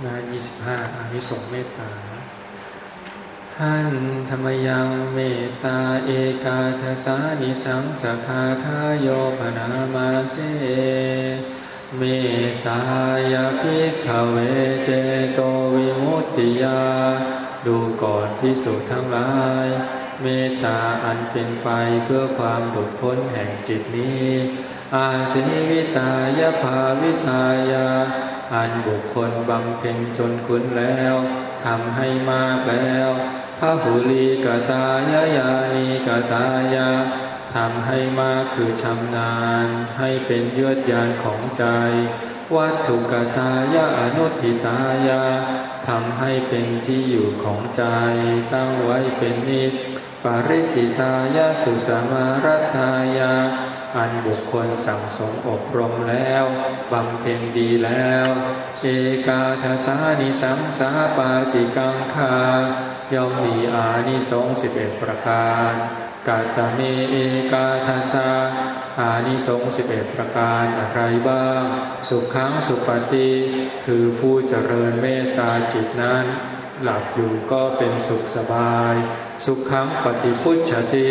หน้ายี่สิบห้าอานิสงส์เมตตาหันธรรมยังเมตตาเอกาทสานิสังสคาทายโยปนามาเสเมตตายาพิขเวเจโตวิมุตติยา ดูก่อนพิสุทั้งหลาย เมตตาอันเป็นไปเพื่อความหลุดพ้นแห่งจิตนี้ อาศิวิตายาภาวิทายา อันบุคคลบำเพ็ญจนคุ้นแล้วทำให้มากแล้วพระหุลีกตายายานีกตายาทำให้มากคือชำนาญ ให้เป็นยวดยานของใจ วัตถุกตายาอนุทิตายาทำให้เป็นที่อยู่ของใจ ตั้งไว้เป็นนิจ ปาริจิตายาสุสมารัตายา อันบุคคลสั่งสมอบรมแล้วบำเพ็ญดีแล้ว เอกาทสานิสังสาปาติกังคาย่อมมีอานิสงส์สิบเอ็ดประการกาตเมเอกาทสาอานิสงส์สิบเอ็ดประการอะไรบ้าง สุขขังสุปฏิ คือผู้เจริญเมตตาจิตนั้น หลับอยู่ก็เป็นสุขสบาย สุขขังปฏิพุชชติ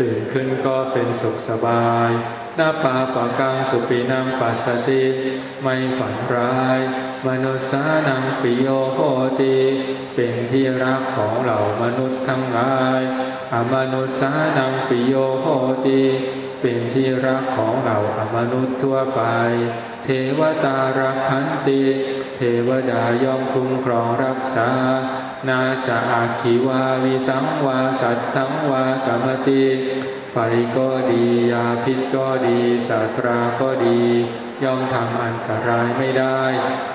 ตื่นขึ้นก็เป็นสุขสบายหน้าปาปะกังสุปีนังปัสสติไม่ฝันร้าย มนุษสานังปิโยโหติเป็นที่รักของเหล่ามนุษย์ทั้งหลายอมนุษสานังปิโยโหติ เป็นที่รักของเหล่าอมนุษย์ทั่วไป เทวตารักขันติเทวดายอมคุ้มครองรักษา นาสาอาคิวาวิสังวาสัตทังวากรรมติไฟก็ดียาพิษก็ดีสาตราก็ดี ย่อมทำอันตรายไม่ได้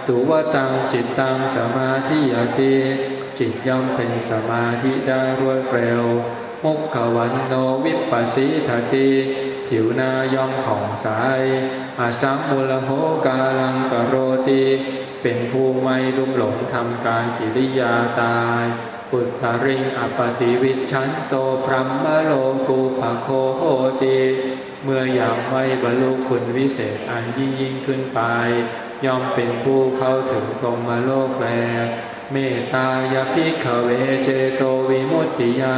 ตุวตังจิตตังสมาธิยติจิตย่อมเป็นสมาธิได้รวดเร็ว มุขขวันโนวิปัสสิทติ ผิวหน้าย่อมผ่องใสอาสัมมุลโหกาลังกโรติ เป็นผู้ไม่ลุ่มหลงทำการกิริยาตาย ปุตริงอปติวิชันโตพรัมมโลกูภโคโหติเมื่ออยากไม่บรรลุคุณวิเศษอันยิ่งยิ่งขึ้นไป ย่อมเป็นผู้เข้าถึงพรหมโลกแล เมตตายาภิขเวเจโตวิมุตติยา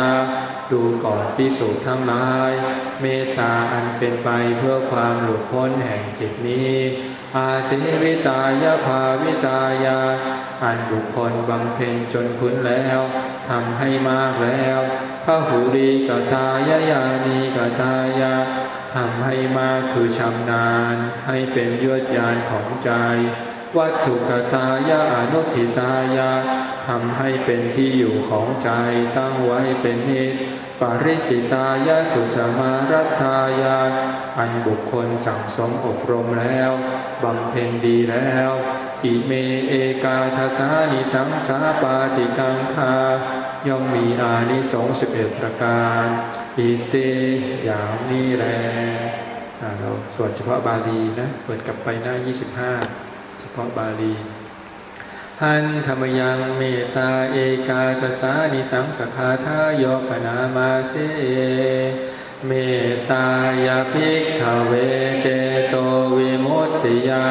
ดูก่อนพิสูจน์ทั้งหลาย เมตตาอันเป็นไปเพื่อความหลุดพ้นแห่งจิตนี้ อาศิวิตายาภาวิตายา อันบุคคลบำเพ็ญจนคุ้นแล้วทำให้มากแล้วพระหูรีกตายายานีกตายาทำให้มากคือชำนาญ ให้เป็นยวดยานของใจ วัตถุกตายาอนุทิตายาทำให้เป็นที่อยู่ของใจตั้งไว้เป็นนิจปาริจิตายาสุสมารัตายาอันบุคคลสั่งสมอบรมแล้ว บำเพ็ญดีแล้วอิเมเอกาทสานิสังสาปาติกังคาย่อมมีอานิสงส์สิบเอ็ดประการอิเตอย่างนี้แลอ่าเราสวดเฉพาะบาลีนะเปิดกลับไปหน้า 25 เฉพาะบาลีหันธรรมยังเมตตาเอกาทสานิสังสคาทายปนามาเสเมตตายาภิกขเวเจโตวิ ตติยา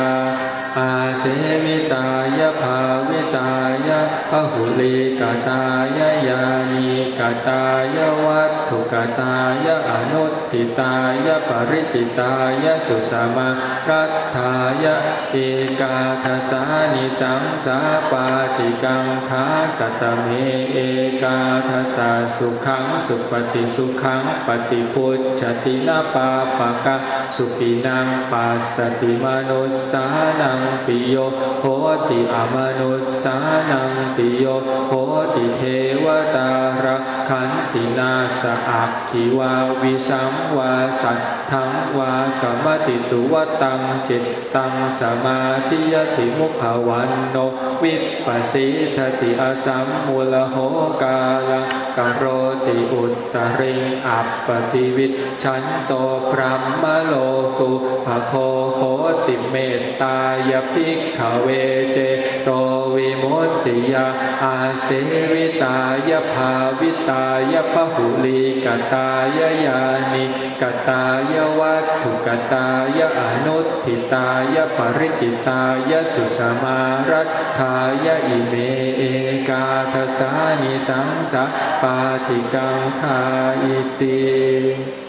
อาเสวิตายาภาวิตายาพหุลิกตายายานีกตายาวา ถุกตายาอนุติตายาปริจิตายาสุสมารัตถายาเอกาทสานิสังสาปาติกังคากตเมเอกาทสาสุขังสุปฏิสุขังปฏิพุทธตินาปาปะกะสุปินังปัสสติมนุสสานังปิโยโหติอมนุสสานังปิโยโหติเทวตารักขันตินาสอักขิวาวิสังวาสัตถังวากรรมติตุวตังจิตตังสมาธิยติมุขวันโนวิปัสสิทติอสัมมุลโหกาลังกโรติอุตตริงอัปปติวิชันโตพรัมมโล กุภโคโหติเมตตายภิกขเวเจโตวิมุตติยาอาเสวิตายภาวิตายพหุลีกตายายานิกตายาวัตถุกตายอนุทิตายปริจิตายสุสมารัตถายอิเมเอกาทสานิสังสะปาติกังคาอิติ